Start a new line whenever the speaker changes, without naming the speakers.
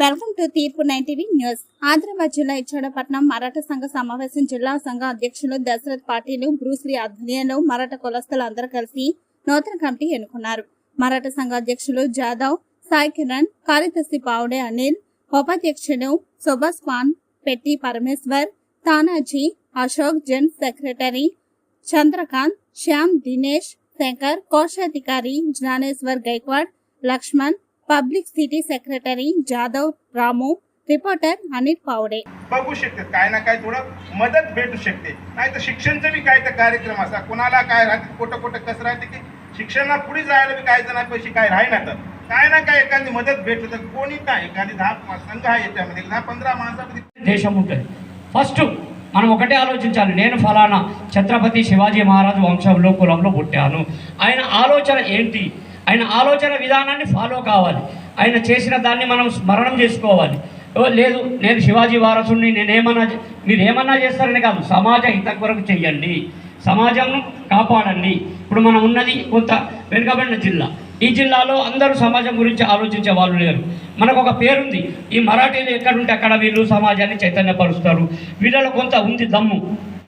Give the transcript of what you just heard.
Welcome to తీర్పు nine TV news. Adilabad జిల్లా ఇచ్చాడపట్నం మరాఠా సంఘ సమావేశం జిల్లా సంఘ అధ్యక్షులు దశరథ్ పాటిల్ బ్రూస్లీ ఆధ్వర్యంలో మరాఠా కులస్తులు అందరూ కలిసి నూతన కమిటీ ఎన్నుకున్నారు. మరాఠా సంఘ అధ్యక్షులు జాదవ్ సాయి కిరణ్ కార్యదర్శి పావుడే అనిల్ ఉపాధ్యక్షులు సుభాష్ పాన్ పెట్టి పరమేశ్వర్ తానాజీ అశోక్ జన్ సెక్రటరీ చంద్రకాంత్ శ్యామ్ దినేష్ శంకర్ కోశాధికారి Dnyaneshwar Gaikwad Laxman publicity secretary Jadhav Ramu reporter Anil Pawde
बघू शकतात काय ना काय थोडं मदत भेटू शकते नाही तर शिक्षणचं बी काय तर कार्यक्रम असा कोणाला काय राहते कुठं कुठं कसं राहते की शिक्षणाला पुढे जायला बी काय जण पैसे काय राही ना तर काय ना काय एखादी मदत भेटली तर कोणी काय एखादी दहा संघ आहे याच्यामध्ये दहा पंधरा माणसामध्ये
దేశం ఉంటుంది ఫస్ట్ మనం ఒకటే ఆలోచించాలి నేను ఫలానా ఛత్రపతి శివాజీ మహారాజు వంశంలో కులంలో పుట్టాను ఆయన ఆలోచన ఏంటి ఆయన ఆలోచన విధానాన్ని ఫాలో కావాలి. ఆయన చేసిన దాన్ని మనం స్మరణం చేసుకోవాలి. ఓ లేదు నేను శివాజీ వారసుని నేనేమన్నా మీరు ఏమన్నా చేస్తారని కాదు. సమాజ హిత కొరకు చెయ్యండి. సమాజంను కాపాడండి. ఇప్పుడు మనం ఉన్నది కొంత వెనుకబడిన జిల్లా. ఈ జిల్లాలో అందరూ సమాజం గురించి ఆలోచించే వాళ్ళు లేరు. మనకు ఒక పేరుంది. ఈ మరాఠీలు ఎక్కడుంటే అక్కడ వీళ్ళు సమాజాన్ని చైతన్యపరుస్తారు. వీళ్ళలో కొంత ఉంది దమ్ము.